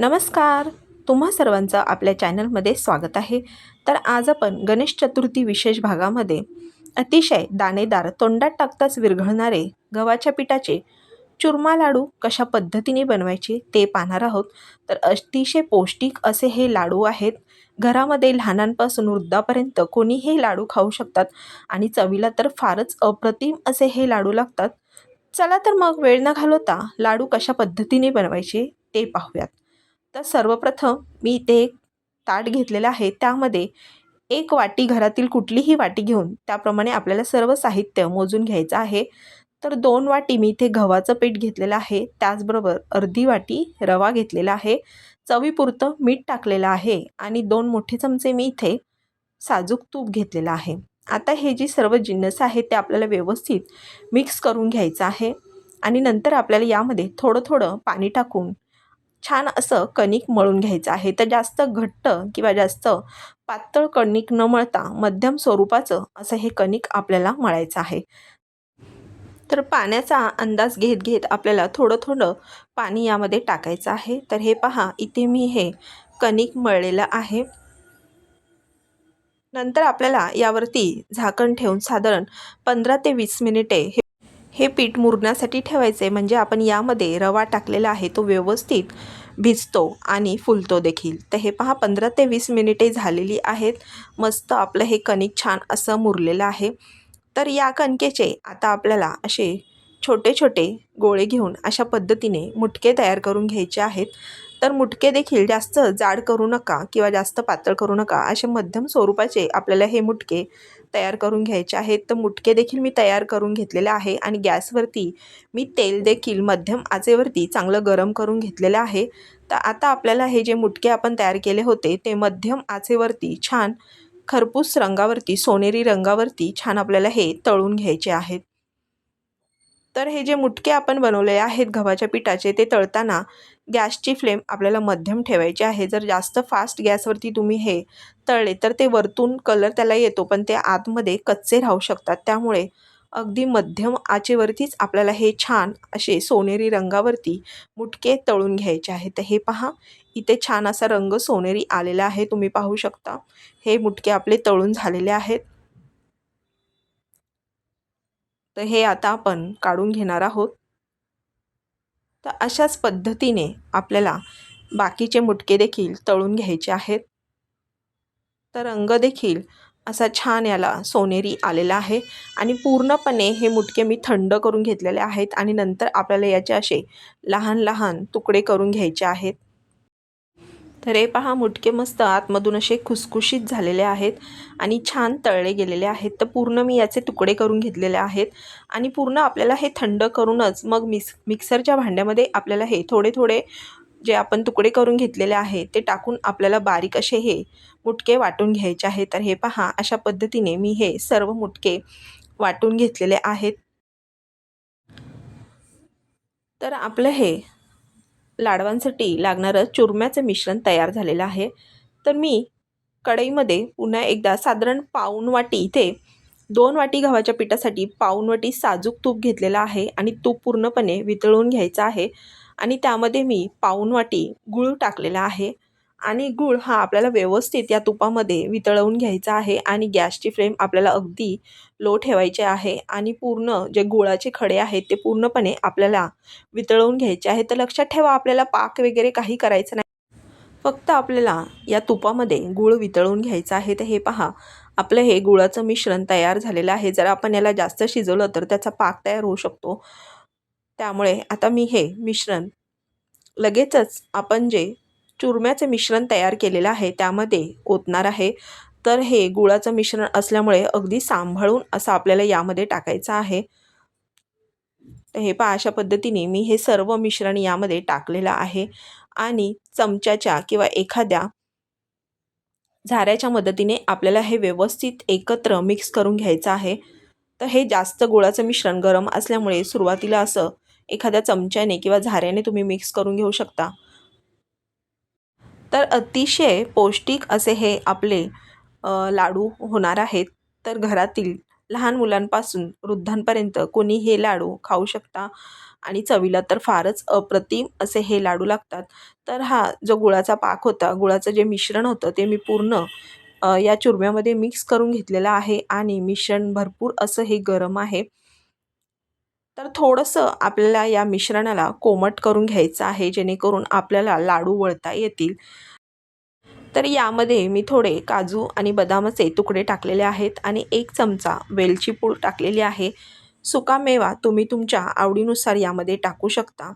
नमस्कार. तुम्हा सर्वांचं आपल्या चॅनलमध्ये स्वागत आहे. तर आज आपण गणेश चतुर्थी विशेष भागामध्ये अतिशय दाणेदार तोंडात टाकताच विरघळणारे गव्हाच्या पिठाचे चुरमा लाडू कशा पद्धतीने बनवायचे ते पाहणार आहोत. तर अतिशय पौष्टिक असे हे लाडू आहेत. घरामध्ये लहानांपासून वृद्धापर्यंत कोणीही हे लाडू खाऊ शकतात आणि चवीला तर फारच अप्रतिम असे हे लाडू लागतात. चला तर मग वेळ न घालवता लाडू कशा पद्धतीने बनवायचे ते पाहूयात. तर सर्वप्रथम मी इथे एक ताट घेतलेलं आहे. त्यामध्ये एक वाटी घरातील कुठलीही वाटी घेऊन त्याप्रमाणे आपल्याला सर्व साहित्य मोजून घ्यायचं आहे. तर दोन वाटी मी इथे गव्हाचं पीठ घेतलेलं आहे. त्याचबरोबर अर्धी वाटी रवा घेतलेला आहे. चवीपुरतं मीठ टाकलेलं आहे आणि दोन मोठे चमचे मी इथे साजूक तूप घेतलेलं आहे. आता हे जी सर्व जिन्नस आहे ते आपल्याला व्यवस्थित मिक्स करून घ्यायचं आहे आणि नंतर आपल्याला यामध्ये थोडं थोडं पाणी टाकून छान असं कणिक मळून घ्यायचं आहे. तर जास्त घट्ट किंवा जास्त पातळ कणिक न मळता मध्यम स्वरूपाचं असं हे कणिक आपल्याला मळायचं आहे. तर पाण्याचा अंदाज घेत घेत आपल्याला थोडं थोडं पाणी यामध्ये टाकायचं आहे. तर हे पहा इथे मी हे कणिक मळलेलं आहे. नंतर आपल्याला यावरती झाकण ठेवून साधारण पंधरा ते वीस मिनिटे हे हे पीठ मुरण्यासाठी ठेवायचे. म्हणजे आपण यामध्ये रवा टाकलेला आहे तो व्यवस्थित भिजतो आणि फुलतो देखील. तर हे पहा पंधरा ते वीस मिनिटे झालेली आहेत. मस्त आपलं हे कणिक छान असं मुरलेलं आहे. तर या कणकेचे आता आपल्याला असे छोटे छोटे गोळे घेऊन अशा पद्धतीने मुटके तयार करून घ्यायचे आहेत. तर मुटके देखील जास्त जाड करू नका किंवा जास्त पातळ करू नका. असे मध्यम स्वरूपाचे आपल्याला हे मुटके तयार करून घ्यायचे आहेत. तर मुटके देखील मी तयार करून घेतलेले आहे आणि गॅसवरती मी तेल देखील मध्यम आचेवरती चांगलं गरम करून घेतलेलं आहे. तर आता आपल्याला हे जे मुटके आपण तयार केले होते ते मध्यम आचेवरती छान खरपूस रंगावरती सोनेरी रंगावरती छान आपल्याला हे तळून घ्यायचे आहेत. तर हे जे मुटके आपण बनवले आहेत गव्हाच्या पिठाचे ते तळताना गॅसची फ्लेम आपल्याला मध्यम ठेवायची आहे. जर जास्त फास्ट गॅसवरती तुम्ही हे तळले तर ते वरतून कलर त्याला येतो पण ते आतमध्ये कच्चे राहू शकतात. त्यामुळे अगदी मध्यम आचेवरतीच आपल्याला हे छान असे सोनेरी रंगावरती मुटके तळून घ्यायचे आहेत. तर हे पहा इथे छान असा रंग सोनेरी आलेला आहे. तुम्ही पाहू शकता हे मुटके आपले तळून झालेले आहेत. तर हे आता आपण काढून घेणार आहोत. तर अशाच पद्धतीने आपल्याला बाकीचे मुटके देखील तळून घ्यायचे आहेत. तर रंग देखील असा छान याला सोनेरी आलेला आहे आणि पूर्णपणे हे मुटके मी थंड करून घेतलेले आहेत आणि नंतर आपल्याला याचे असे लहान लहान तुकडे करून घ्यायचे आहेत. तर हे पहा मुटके मस्त आतमधून असे खुसखुशीत झालेले आहेत आणि छान तळले गेलेले आहेत. तर पूर्ण मी याचे तुकडे करून घेतलेले आहेत आणि पूर्ण आपल्याला हे थंड करूनच मग मिक्स मिक्सरच्या भांड्यामध्ये आपल्याला हे थोडे थोडे जे आपण तुकडे करून घेतलेले आहे ते टाकून आपल्याला बारीक असे हे मुटके वाटून घ्यायचे आहे. तर हे पहा अशा पद्धतीने मी हे सर्व मुटके वाटून घेतलेले आहेत. तर आपलं हे लाडवांसाठी लागणारं चुरम्याचं मिश्रण तयार झालेलं आहे. तर मी कढईमध्ये पुन्हा एकदा साधारण पाऊण वाटी इथे दोन वाटी गव्हाच्या पिठासाठी पाऊण वाटी साजूक तूप घेतलेलं आहे आणि तूप पूर्णपणे वितळून घ्यायचं आहे. आणि त्यामध्ये मी पाऊण वाटी गूळ टाकलेला आहे. आणि गूळ हा आपल्याला व्यवस्थित या तुपामध्ये वितळवून घ्यायचा आहे आणि गॅसची फ्लेम आपल्याला अगदी लो ठेवायचे आहे आणि पूर्ण जे गुळाचे खडे आहेत ते पूर्णपणे आपल्याला वितळवून घ्यायचे आहे. तर लक्षात ठेवा आपल्याला पाक वगैरे काही करायचं नाही. फक्त आपल्याला या तुपामध्ये गूळ वितळून घ्यायचं आहे. तर हे पहा आपलं हे गुळाचं मिश्रण तयार झालेलं आहे. जर आपण याला जास्त शिजवलं तर त्याचा पाक तयार होऊ शकतो. त्यामुळे आता मी हे मिश्रण लगेचच आपण जे चुरम्याचे मिश्रण तयार केलेलं आहे त्यामध्ये ओतणार आहे. तर हे गुळाचं मिश्रण असल्यामुळे अगदी सांभाळून असं आपल्याला यामध्ये टाकायचं आहे. तर हे पहा अशा पद्धतीने मी हे सर्व मिश्रण यामध्ये टाकलेलं आहे. आणि चमच्याच्या किंवा एखाद्या झाऱ्याच्या मदतीने आपल्याला हे व्यवस्थित एकत्र मिक्स करून घ्यायचं आहे. तर हे जास्त गुळाचं मिश्रण गरम असल्यामुळे सुरुवातीला असं एखाद्या चमच्याने किंवा झाऱ्याने तुम्ही मिक्स करून घेऊ शकता. तर अतिशय पौष्टिक असे हे आपले लाडू होणार आहेत. तर घरातील लहान मुलांपासून वृद्धांपर्यंत कोणी हे लाडू खाऊ शकता आणि चवीला तर फारच अप्रतिम असे हे लाडू लागतात. तर हा जो गुळाचा पाक होता गुळाचं जे मिश्रण होतं ते मी पूर्ण या चुरम्यामध्ये मिक्स करून घेतलेलं आहे आणि मिश्रण भरपूर असं हे गरम आहे. तर थोडंसं आपल्याला या मिश्रणाला कोमट करून घ्यायचं आहे जेणेकरून आपल्याला लाडू वळता येतील. तर यामध्ये मी थोडे काजू आणि बदामाचे तुकडे टाकलेले आहेत आणि एक चमचा वेलची पूड टाकलेली आहे. सुका मेवा तुम्ही तुमच्या आवडीनुसार यामध्ये टाकू शकता.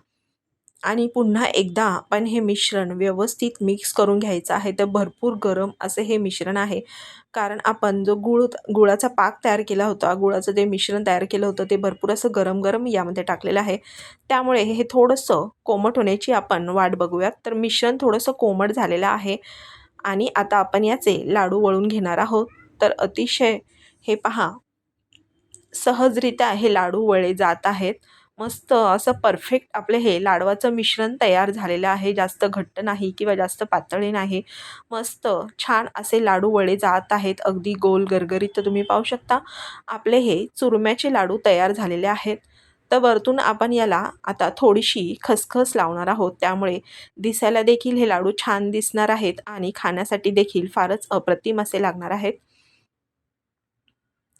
आणि पुन्हा एकदा आपण हे मिश्रण व्यवस्थित मिक्स करून घ्यायचं आहे. तर भरपूर गरम असं हे मिश्रण आहे. कारण आपण जो गुळ गुळाचा पाक तयार केला होता गुळाचं जे मिश्रण तयार केलं होतं ते भरपूर असं गरम गरम यामध्ये टाकलेलं आहे. त्यामुळे हे थोडंसं कोमट होण्याची आपण वाट बघूयात. तर मिश्रण थोडंसं कोमट झालेलं आहे. आणि आता आपण याचे लाडू वळून घेणार आहोत. तर अतिशय हे पहा सहजरित्या हे लाडू वळे जात आहेत. मस्त असं परफेक्ट आपलं हे लाडवाचं मिश्रण तयार झालेलं आहे. जास्त घट्ट नाही किंवा जास्त पातळी नाही. मस्त छान असे लाडू वळे जात आहेत. अगदी गोल गरगरीत तर तुम्ही पाहू शकता. आपले हे चुरम्याचे लाडू तयार झालेले आहेत. तर वरतून आपण याला आता थोडीशी खसखस लावणार आहोत. त्यामुळे दिसायला देखील हे लाडू छान दिसणार आहेत आणि खाण्यासाठी देखील फारच अप्रतिम असे लागणार आहेत.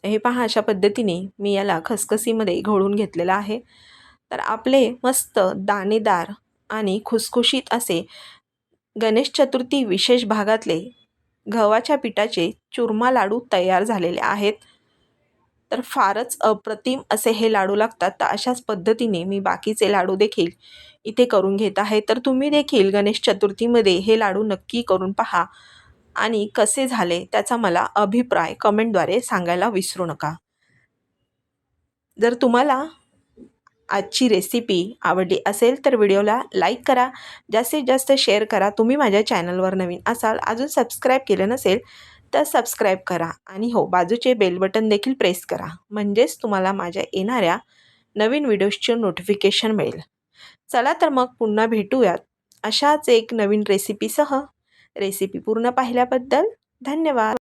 हे पहा अशा पद्धतीने मी याला खसखसीमध्ये घोळून घेतलेलं आहे. तर आपले मस्त दाणेदार आणि खुसखुशीत असे गणेश चतुर्थी विशेष भागातले गव्हाच्या पिठाचे चुरमा लाडू तयार झालेले आहेत. तर फारच अप्रतिम असे हे लाडू लागतात. तर अशाच पद्धतीने मी बाकीचे लाडू देखील इथे करून घेत आहे. तर तुम्ही देखील गणेश चतुर्थीमध्ये हे लाडू नक्की करून पहा. आणि कसे झाले त्याचा मला अभिप्राय कमेंटद्वारे सांगायला विसरू नका. जर तुम्हाला आजची रेसिपी आवडली असेल तर व्हिडिओला लाईक करा. जास्तीत जास्त शेअर करा. तुम्ही माझ्या चॅनलवर नवीन असाल अजून सबस्क्राईब केलं नसेल तर सबस्क्राईब करा. आणि हो बाजूचे बेल बटन देखील प्रेस करा. म्हणजेच तुम्हाला माझ्या येणाऱ्या नवीन व्हिडिओजचे नोटिफिकेशन मिळेल. चला तर मग पुन्हा भेटूयात अशाच एक नवीन रेसिपीसह. रेसिपी पूर्ण पाहिल्याबद्दल धन्यवाद.